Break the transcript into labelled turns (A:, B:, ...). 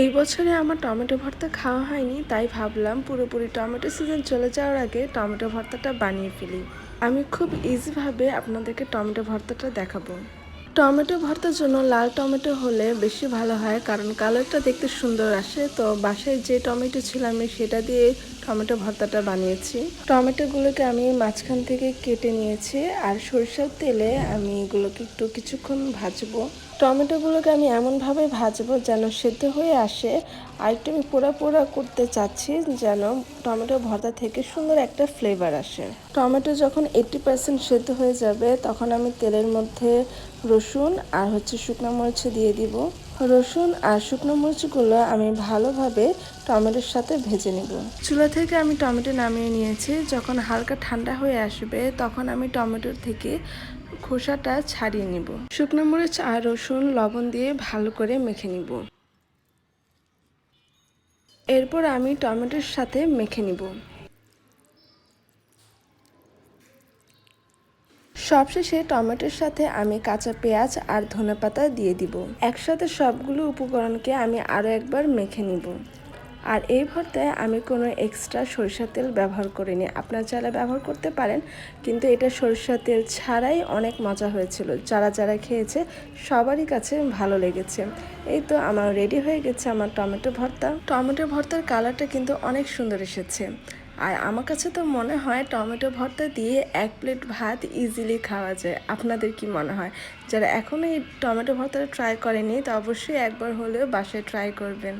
A: এই বছরে আমার টমেটো ভর্তা খাওয়া হয়নি, তাই ভাবলাম পুরোপুরি টমেটো সিজন চলে যাওয়ার আগে টমেটো ভর্তাটা বানিয়ে ফেলি। আমি খুব ইজিভাবে আপনাদেরকে টমেটো ভর্তাটা দেখাবো। টমেটো ভর্তার জন্য লাল টমেটো হলে বেশি ভালো হয়, কারণ কালারটা দেখতে সুন্দর আসে। তো বাসায় যে টমেটো ছিল আমি সেটা দিয়ে টমেটো ভর্তাটা বানিয়েছি। টমেটোগুলোকে আমি মাঝখান থেকে কেটে নিয়েছি আর সরিষার তেলে আমি এগুলোকে একটু কিছুক্ষণ ভাজবো। টমেটোগুলোকে আমি এমনভাবে ভাজবো যেন সেদ্ধ হয়ে আসে। আর একটু আমি পোড়া পোড়া করতে চাচ্ছি যেন টমেটো ভর্তা থেকে সুন্দর একটা ফ্লেভার আসে। টমেটো যখন এইট্টি পার্সেন্ট সেদ্ধ হয়ে যাবে, তখন আমি তেলের মধ্যে রসুন আর হচ্ছে শুকনো মরিচ দিয়ে দিব। রসুন আর শুকনো মরিচগুলো আমি ভালোভাবে টমেটোর সাথে ভেজে নেব। চুলা থেকে আমি টমেটো নামিয়ে নিয়েছি। যখন হালকা ঠান্ডা হয়ে আসবে, তখন আমি টমেটোর থেকে খোসাটা ছাড়িয়ে নিব। শুকনো মরিচ আর রসুন লবণ দিয়ে ভালো করে মেখে নিব। এরপর আমি টমেটোর সাথে মেখে নিব। সবশেষে টমেটোর সাথে আমি কাঁচা পেঁয়াজ আর ধনেপাতা দিয়ে দিব। একসাথে সবগুলো উপকরণকে আমি আরও একবার মেখে নিব। আর এই ভর্তায় আমি কোনো এক্সট্রা সরিষার তেল ব্যবহার করিনি। আপনার চাইলে ব্যবহার করতে পারেন, কিন্তু এটা সরিষার তেল ছাড়াই অনেক মজা হয়েছিল। যারা যারা খেয়েছে, সবারই কাছে ভালো লেগেছে। এই তো আমার রেডি হয়ে গেছে আমার টমেটো ভর্তা। টমেটো ভর্তার কালারটা কিন্তু অনেক সুন্দর এসেছে। আর আমার কাছে তো মনে হয় টমেটো ভর্তা দিয়ে এক প্লেট ভাত ইজিলি খাওয়া যায়। আপনাদের কি মনে হয়? যারা এখনও এই টমেটো ভর্তাটা ট্রাই করেনি, তা অবশ্যই একবার হলেও বাসায় ট্রাই করবেন।